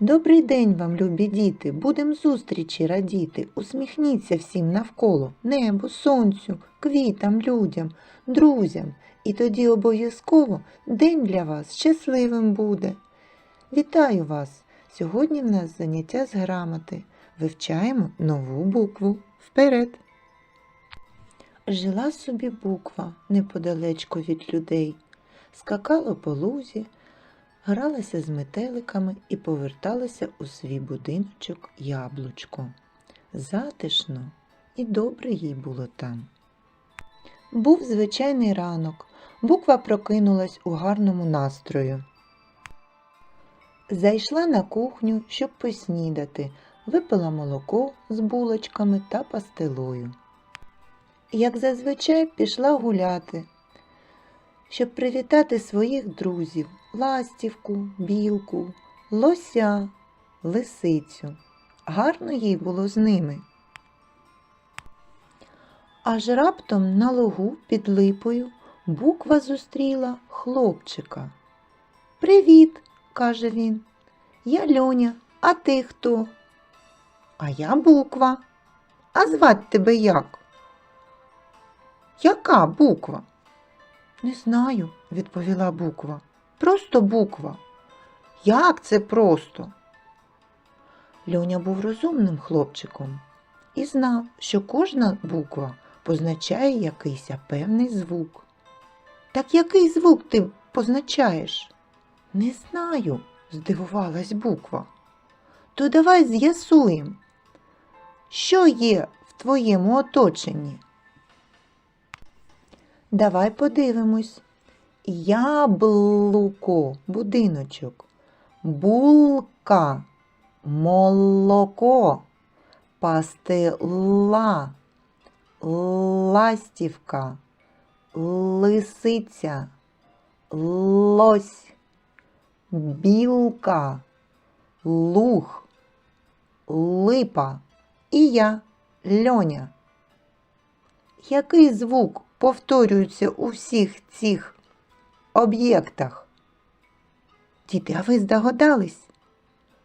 Добрий день вам, любі діти, будем зустрічі радіти. Усміхніться всім навколо, небу, сонцю, квітам, людям, друзям. І тоді обов'язково день для вас щасливим буде. Вітаю вас! Сьогодні в нас заняття з грамоти. Вивчаємо нову букву. Вперед! Жила собі буква неподалечко від людей, скакала по лузі, гралася з метеликами і поверталася у свій будиночок яблучко. Затишно і добре їй було там. Був звичайний ранок. Буква прокинулась у гарному настрою. Зайшла на кухню, щоб поснідати, випила молоко з булочками та пастилою. Як зазвичай пішла гуляти, щоб привітати своїх друзів ластівку, білку, лося, лисицю. Гарно їй було з ними. Аж раптом на лугу під липою буква зустріла хлопчика. Привіт, каже він. Я Льоня, а ти хто? А я буква. А звать тебе як? Яка буква? Не знаю, відповіла буква. Просто буква. Як це просто? Льоня був розумним хлопчиком і знав, що кожна буква позначає якийсь певний звук. Так який звук ти позначаєш? Не знаю, здивувалась буква. То давай з'ясуємо, що є в твоєму оточенні. Давай подивимось. Яблуко, будиночок, булка, молоко, пастила, ластівка, лисиця, лось, білка, луг, липа. І я, льоня. Який звук повторюється у всіх цих об'єктах? Діти, а ви здогадались?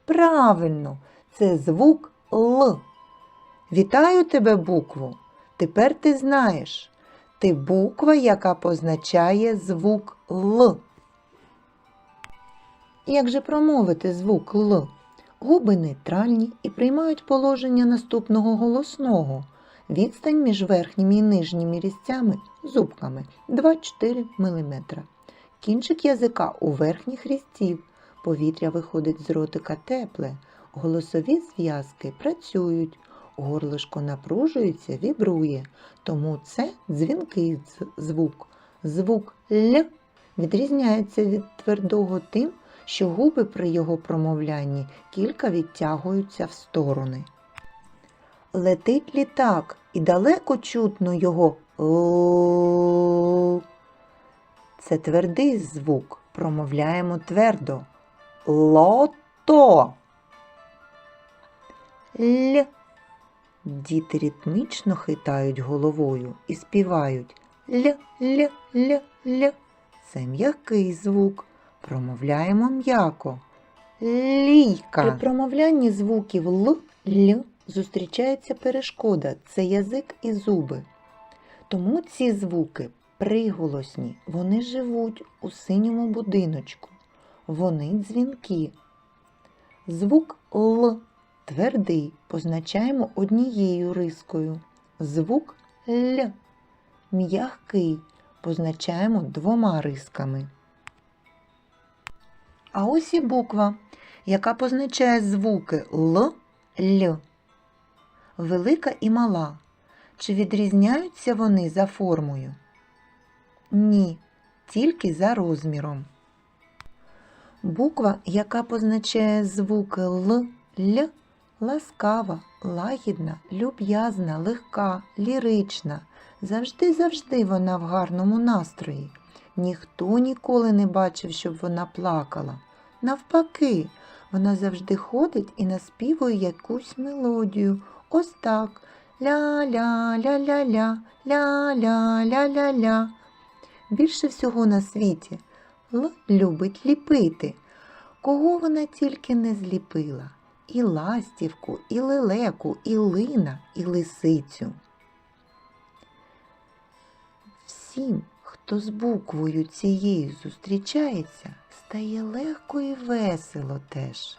Правильно, це звук Л. Вітаю тебе, букву. Тепер ти знаєш. Ти буква, яка позначає звук Л. Як же промовити звук Л? Губи нейтральні і приймають положення наступного голосного. Відстань між верхніми і нижніми різцями зубками 2-4 мм. Кінчик язика у верхніх різців. Повітря виходить з ротика тепле. Голосові зв'язки працюють. Горлишко напружується, вібрує. Тому це дзвінкий звук. Звук Л відрізняється від твердого тим, що губи при його промовлянні кілька відтягуються в сторони. Летить літак, і далеко чутно його «л». Це твердий звук, промовляємо твердо. Лото. Л. Діти ритмічно хитають головою і співають Л, Л, Л, Л. Це м'який звук. Промовляємо м'яко. Лійка. При промовлянні звуків Л, Л зустрічається перешкода це язик і зуби. Тому ці звуки приголосні, вони живуть у синьому будиночку. Вони дзвінки. Звук Л твердий позначаємо однією рискою. Звук Л м'який позначаємо двома рисками. А ось і буква, яка позначає звуки Л, Л. Велика і мала. Чи відрізняються вони за формою? Ні, тільки за розміром. Буква, яка позначає звуки Л, Л, ласкава, лагідна, люб'язна, легка, лірична. Завжди-завжди вона в гарному настрої. Ніхто ніколи не бачив, щоб вона плакала. Навпаки, вона завжди ходить і наспівує якусь мелодію. Ось так. Ля-ля-ля-ля-ля, ля-ля-ля-ля-ля. Більше всього на світі Л любить ліпити. кого вона тільки не зліпила. І ластівку, і лелеку, і лина, і лисицю. Всім, хто з буквою цією зустрічається, стає легко і весело теж.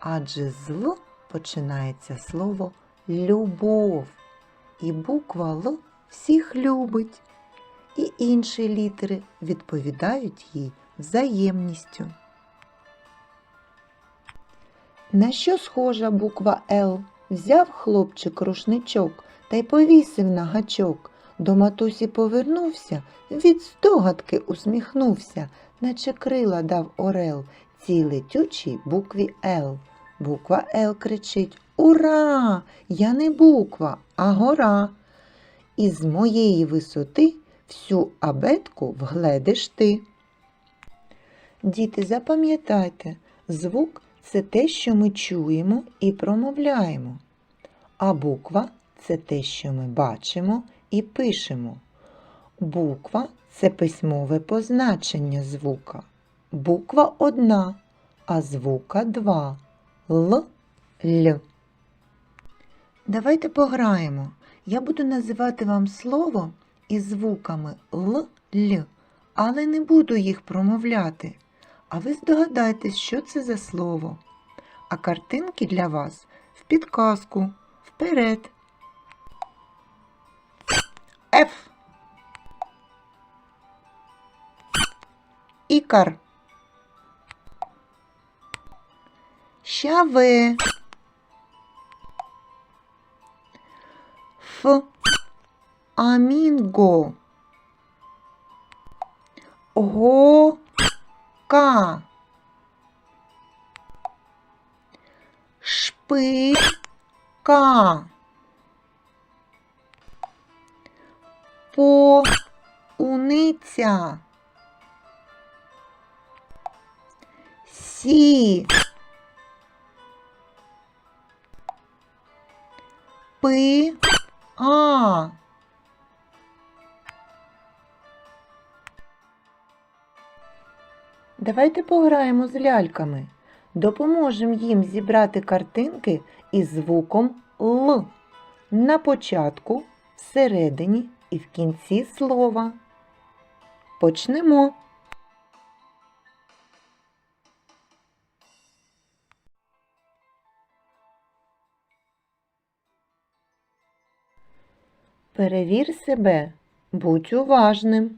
Адже з Л починається слово любов. І буква Л всіх любить. І інші літери відповідають їй взаємністю. На що схожа буква Л? Взяв хлопчик рушничок та й повісив на гачок. До матусі повернувся, від здогадки усміхнувся, наче крила дав орел цій летючій букві Л. Буква Л кричить Ура! Я не буква, а гора. І з моєї висоти всю абетку вгледиш ти. Діти, запам'ятайте, звук це те, що ми чуємо і промовляємо, а буква це те, що ми бачимо і пишемо. Буква це письмове позначення звука. Буква одна, а звука два. Л, Л. Давайте пограємо. Я буду називати вам слово із звуками Л, Л, але не буду їх промовляти. А ви здогадайтесь, що це за слово. А картинки для вас в підказку вперед. Ф. Ікар. Щаве. Ф. Амінго. Го. Ка. Шпика. Поуниця. Сі. Пи. А. Давайте пограємо з ляльками. Допоможемо їм зібрати картинки із звуком Л на початку, всередині і в кінці слова. Почнемо. Перевір себе, будь уважним.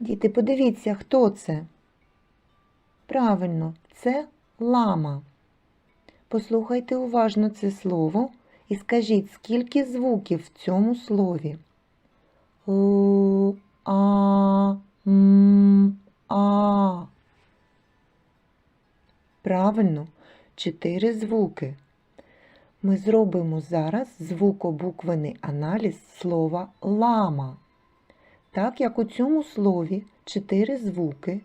Діти, подивіться, хто це? Правильно, це лама. Послухайте уважно це слово і скажіть, скільки звуків в цьому слові. Л, а, м, а. Правильно, чотири звуки. Ми зробимо зараз звукобуквений аналіз слова лама. Так як у цьому слові чотири звуки,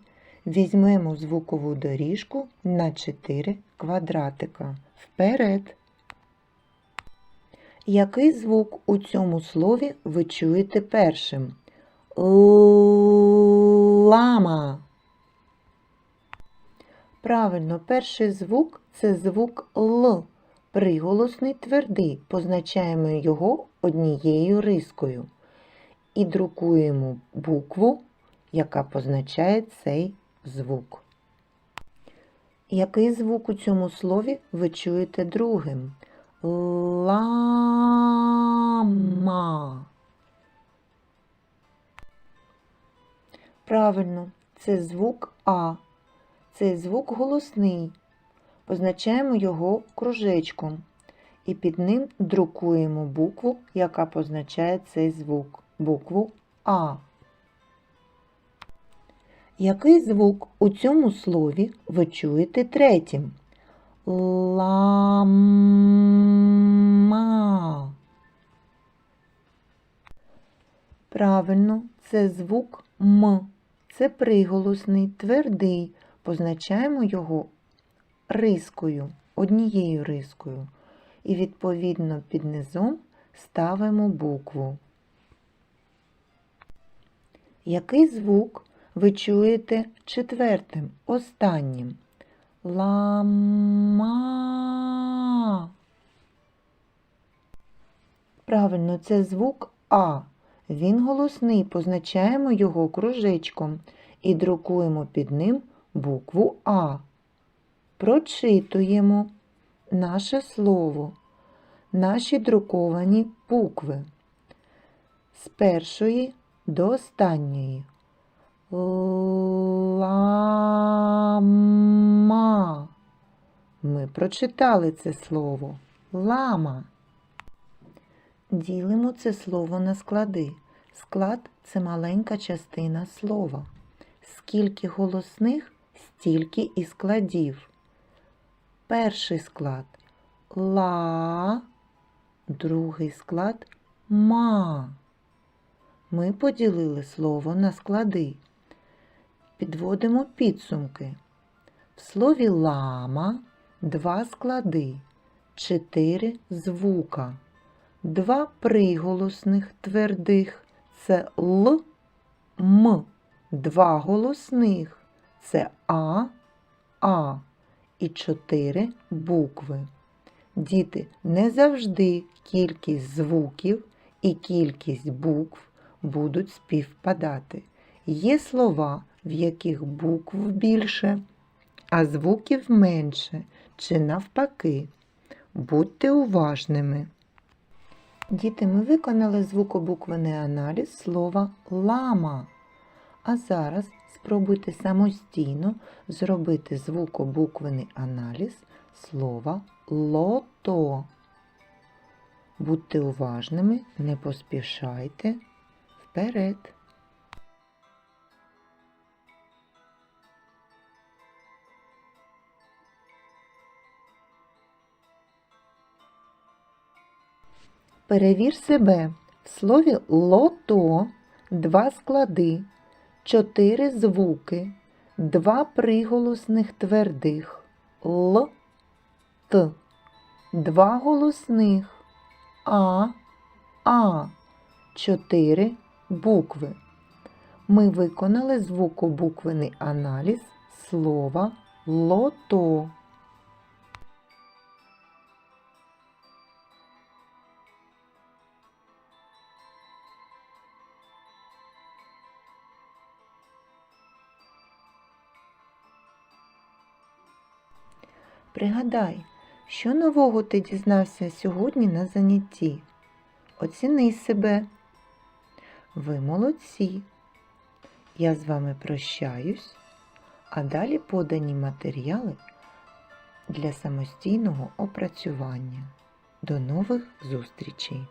візьмемо звукову доріжку на 4 квадратика. Вперед. Який звук у цьому слові ви чуєте першим? Лама. Правильно, перший звук це звук Л. Приголосний твердий. Позначаємо його однією рискою. І друкуємо букву, яка позначає цей звук. Який звук у цьому слові ви чуєте другим? Лама. Правильно, це звук А. Цей звук голосний. Позначаємо його кружечком. І під ним друкуємо букву, яка позначає цей звук. Букву А. Який звук у цьому слові ви чуєте третім? Лама. Правильно, це звук М. Це приголосний, твердий. Позначаємо його рискою, однією рискою. І відповідно під низом ставимо букву. Який звук ви чуєте четвертим, останнім? Лама. Правильно, це звук А. Він голосний, позначаємо його кружечком і друкуємо під ним букву А. Прочитуємо наше слово, наші друковані букви з першої до останньої. Лама. Ми прочитали це слово. Лама. Ділимо це слово на склади. Склад це маленька частина слова. Скільки голосних, стільки і складів. Перший склад ла, другий склад ма. Ми поділили слово на склади. Підводимо підсумки. В слові лама два склади, чотири звука, два приголосних твердих це л, м, два голосних це а, а і чотири букви. Діти, не завжди кількість звуків і кількість букв будуть співпадати. Є слова, в яких букв більше, а звуків менше, чи навпаки. Будьте уважними. Діти, ми виконали звукобуквений аналіз слова лама. А зараз спробуйте самостійно зробити звукобуквений аналіз слова лото. Будьте уважними, не поспішайте вперед. Перевір себе. В слові лото два склади, чотири звуки, два приголосних твердих Л, Т, два голосних А, А, чотири букви. Ми виконали звукобуквений аналіз слова лото. Пригадай, що нового ти дізнався сьогодні на занятті. Оціни себе. Ви молодці. Я з вами прощаюсь, а далі подані матеріали для самостійного опрацювання. До нових зустрічей!